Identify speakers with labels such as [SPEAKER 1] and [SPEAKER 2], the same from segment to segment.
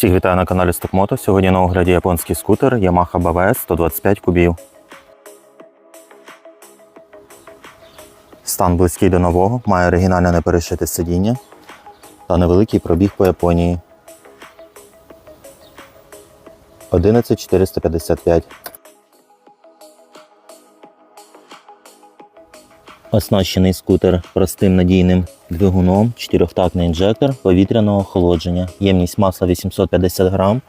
[SPEAKER 1] Всіх вітаю на каналі Стокмото. Сьогодні на огляді японський скутер Yamaha BVS 125 кубів. Стан близький до нового, має оригінальне неперешите сидіння та невеликий пробіг по Японії. 11455. Оснащений скутер простим надійним двигуном, чотирьохтактний інжектор повітряного охолодження, ємність масла 850 грам.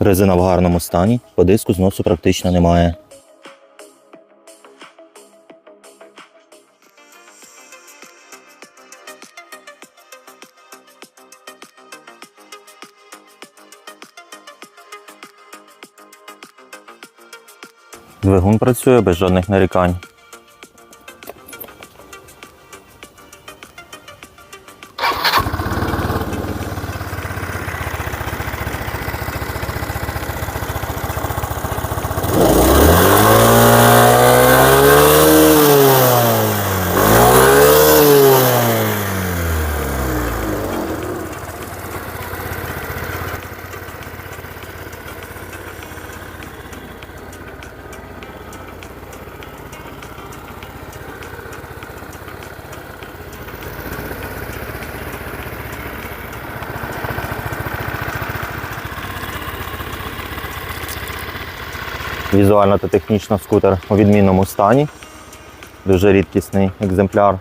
[SPEAKER 1] Резина в гарному стані, по диску зносу практично немає. Двигун працює без жодних нарікань. Візуально та технічно скутер у відмінному стані. Дуже рідкісний екземпляр.